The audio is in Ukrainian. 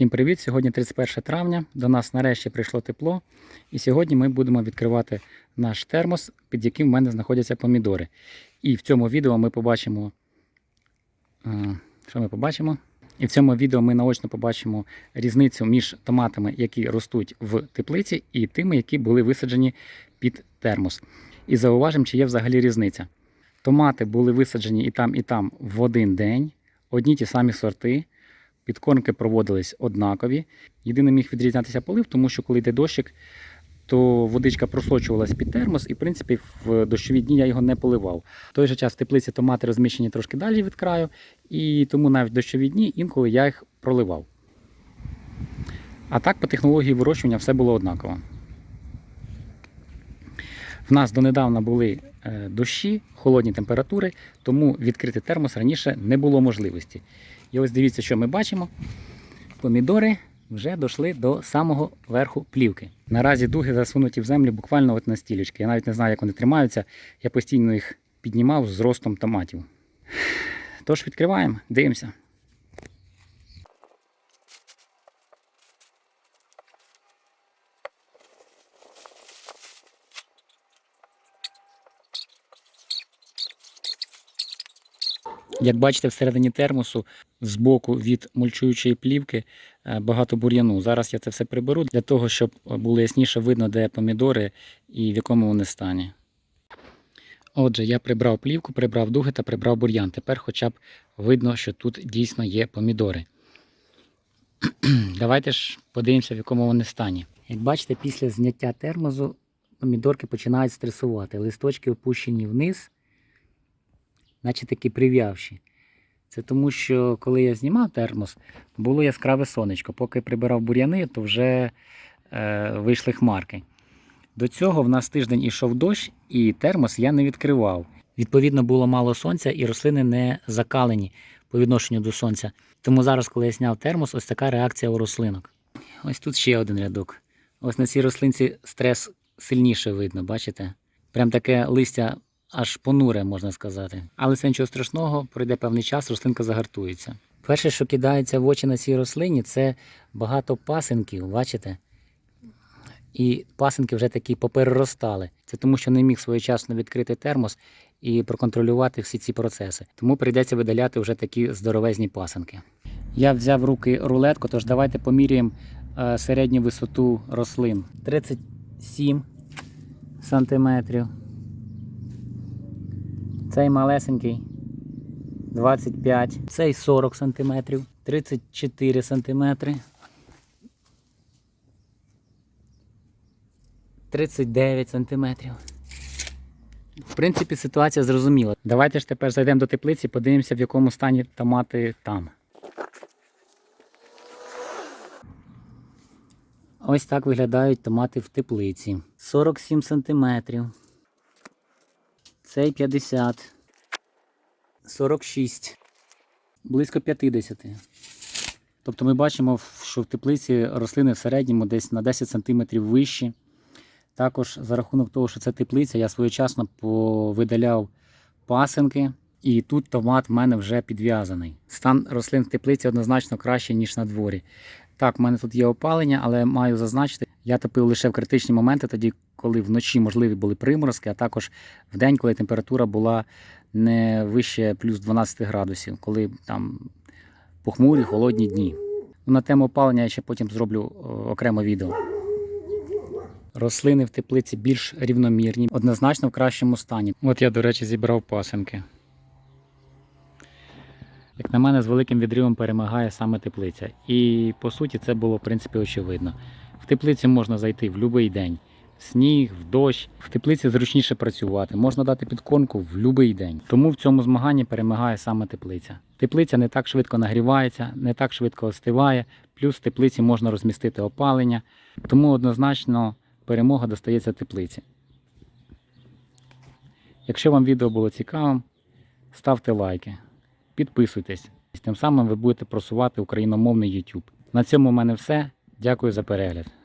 Всім привіт! Сьогодні 31 травня. До нас нарешті прийшло тепло. І сьогодні ми будемо відкривати наш термос, під яким в мене знаходяться помідори. І в цьому відео ми побачимо. е, Що ми побачимо? І в цьому відео ми наочно побачимо різницю між томатами, які ростуть в теплиці, і тими, які були висаджені під термос. І зауважимо, чи є взагалі різниця. Томати були висаджені і там, і там в один день, одні ті самі сорти. Підкормки проводились однакові. Єдине міг відрізнятися полив, тому що коли йде дощик, то водичка просочувалась під термос, і в принципі в дощові дні я його не поливав. В той же час в теплиці томати розміщені трошки далі від краю, і тому навіть в дощові дні інколи я їх проливав. А так по технології вирощування все було однаково. В нас донедавна були е, дощі, холодні температури, тому відкрити термос раніше не було можливості. І ось дивіться, що ми бачимо. Помідори вже дійшли до самого верху плівки. Наразі дуги засунуті в землю буквально от на стілечки. Я навіть не знаю, як вони тримаються. Я постійно їх піднімав з ростом томатів. Тож відкриваємо, дивимося. Як бачите, всередині термосу збоку від мульчуючої плівки е, багато бур'яну. Зараз я це все приберу для того, щоб було ясніше видно, де помідори і в якому вони стані. Отже, я прибрав плівку, прибрав дуги та прибрав бур'ян. Тепер хоча б видно, що тут дійсно є помідори. Давайте ж подивимося, в якому вони стані. Як бачите, після зняття термозу помідорки починають стресувати. Листочки опущені вниз, наче такі прив'явші. Це тому, що коли я знімав термос, було яскраве сонечко. Поки прибирав бур'яни, то вже е, вийшли хмарки. До цього в нас тиждень ішов дощ, і термос я не відкривав. Відповідно, було мало сонця, і рослини не закалені по відношенню до сонця. Тому зараз, коли я зняв термос, ось така реакція у рослинок. Ось тут ще один рядок. Ось на цій рослинці стрес сильніше видно, бачите? Прям таке листя аж понуре, можна сказати. Але це нічого страшного, пройде певний час, рослинка загартується. Перше, що кидається в очі на цій рослині, це багато пасинків, бачите? І пасинки вже такі попереростали. Це тому, що не міг своєчасно відкрити термос і проконтролювати всі ці процеси. Тому прийдеться видаляти вже такі здоровезні пасинки. Я взяв в руки рулетку, тож давайте поміряємо е, середню висоту рослин. 37 сантиметрів. Цей малесенький 25, цей 40 см, 34 см, 39 см. В принципі, ситуація зрозуміла. Давайте ж тепер зайдемо до теплиці, подивимося, в якому стані томати там. Ось так виглядають томати в теплиці. 47 см. Цей 50. 46. Близько 50. Тобто ми бачимо, що в теплиці рослини в середньому десь на 10 см вищі. Також за рахунок того, що це теплиця, я своєчасно повидаляв пасинки. І тут томат в мене вже підв'язаний. Стан рослин в теплиці однозначно кращий, ніж на дворі. Так, в мене тут є опалення, але маю зазначити, я топив лише в критичні моменти, тоді, коли вночі можливі були приморозки, а також в день, коли температура була не вище плюс 12 градусів, коли там похмурі, холодні дні. Ну, На тему опалення я ще потім зроблю окремо відео. Рослини в теплиці більш рівномірні, однозначно в кращому стані. От я, до речі, зібрав пасинки. Як на мене, з великим відривом перемагає саме теплиця. І по суті це було в принципі очевидно. Теплиці можна зайти в будь-який день. В сніг, в дощ. В теплиці зручніше працювати, можна дати підкормку в будь-який день. Тому в цьому змаганні перемагає саме теплиця. Теплиця не так швидко нагрівається, не так швидко остиває, плюс в теплиці можна розмістити опалення. Тому однозначно перемога достається теплиці. Якщо вам відео було цікавим, ставте лайки, підписуйтесь. Тим самим ви будете просувати україномовний YouTube. На цьому в мене все. Дякую за перегляд.